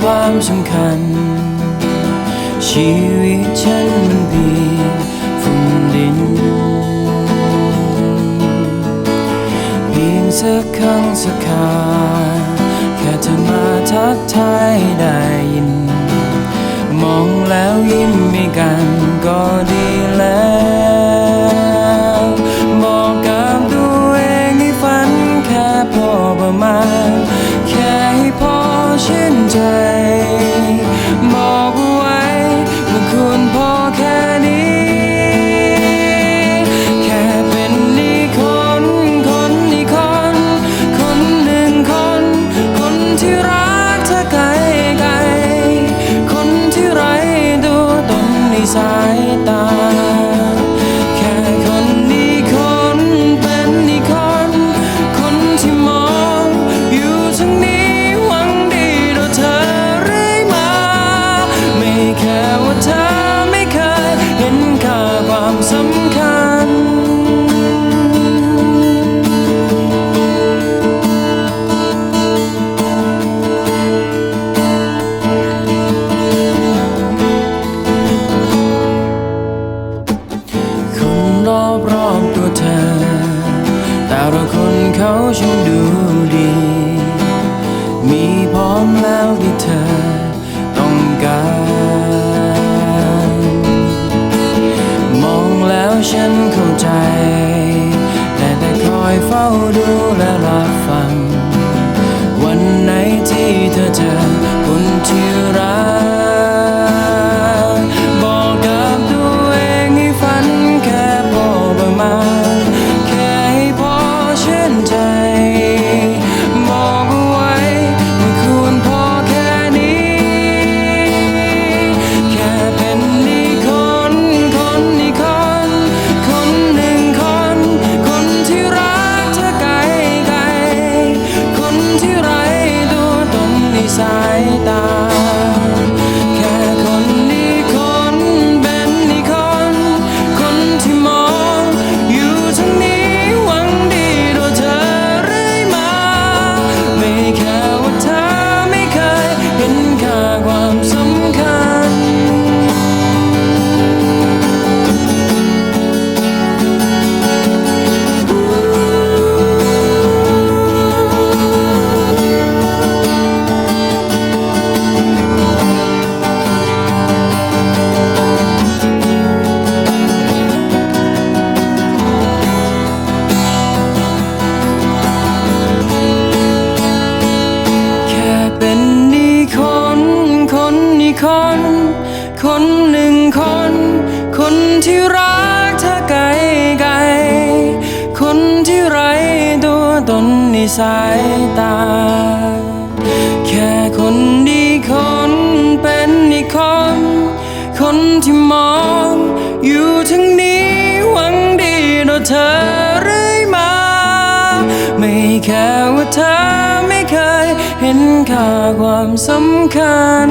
ความสำคัญ ชีวิตฉันมันเปียฝุ่นดิน เพียงสักครั้งสักคาแค่เธอมาทักทายได้ ละคนเขาฉันดูดี มีพร้อมแล้วที่เธอต้องการ มองแล้วฉันเข้าใจ แต่ได้คอยเฝ้าดูและรับฟัง วันไหนที่เธอเจอคนที่รัก turn คนที่รักเธอไกลไกลคนที่ไร้ตัวตนในสายตา แค่คนดีคนเป็นอีคน คนที่มองอยู่ทั้งนี้หวังดีต่อเธอเรื่อยมา ไม่แค่ว่าเธอไม่เคยเห็นค่าความสำคัญ